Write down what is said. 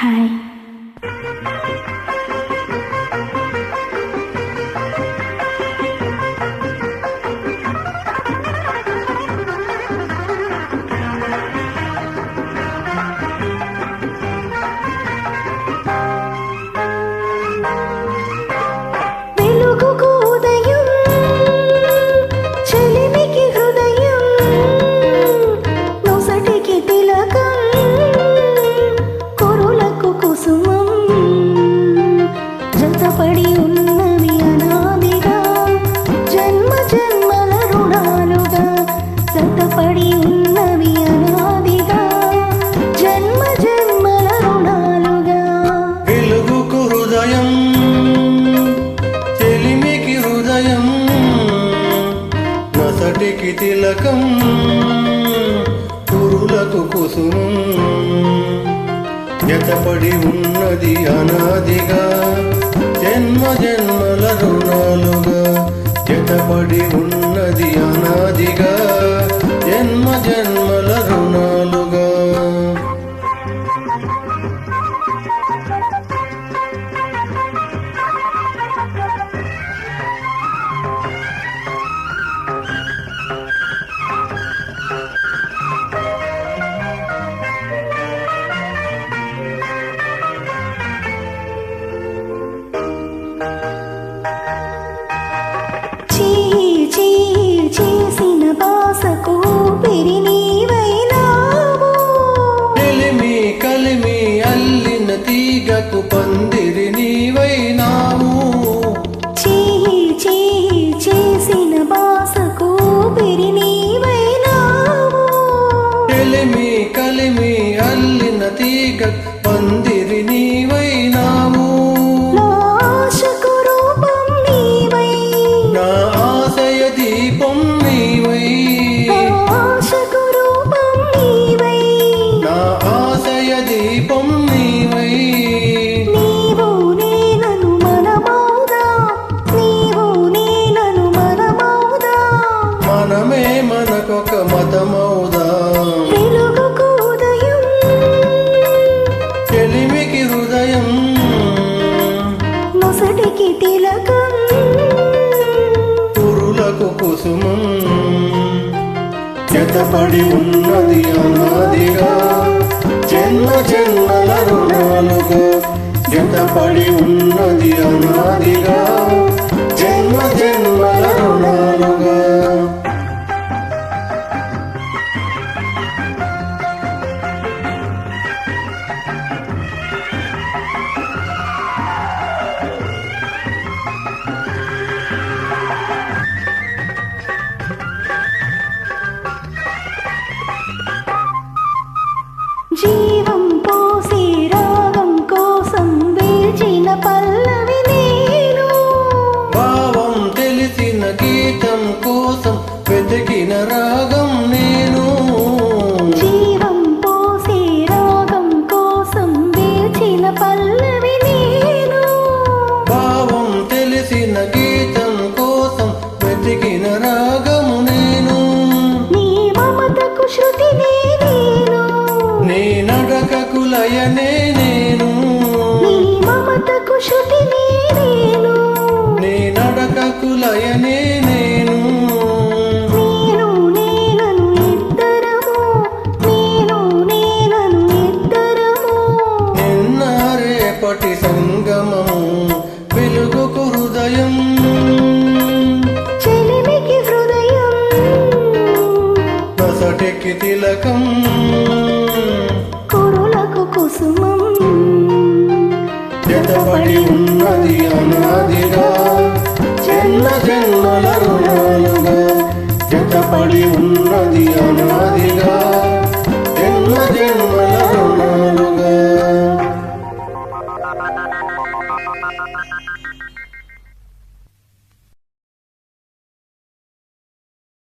开。తిలకం పురులకు కుసుమం ఎతపడి ఉన్నది అనాదిగా జన్మ జన్మల రుణాలుగా ఎతపడి ఉన్నది అనాదిగా. వెంటపడి ఉన్నది అన్నదిగా. జన్మ జన్మల రుణాలుగా జతపడి ఉన్నది అన్నదిగా. जी లయనే నేను. నీ లయనే నేను. నిన్న రేపటి సంగమము. వెలుగుకు హృదయం படி உன்னதி அனுமதிகா ஜென்ம ஜென்ம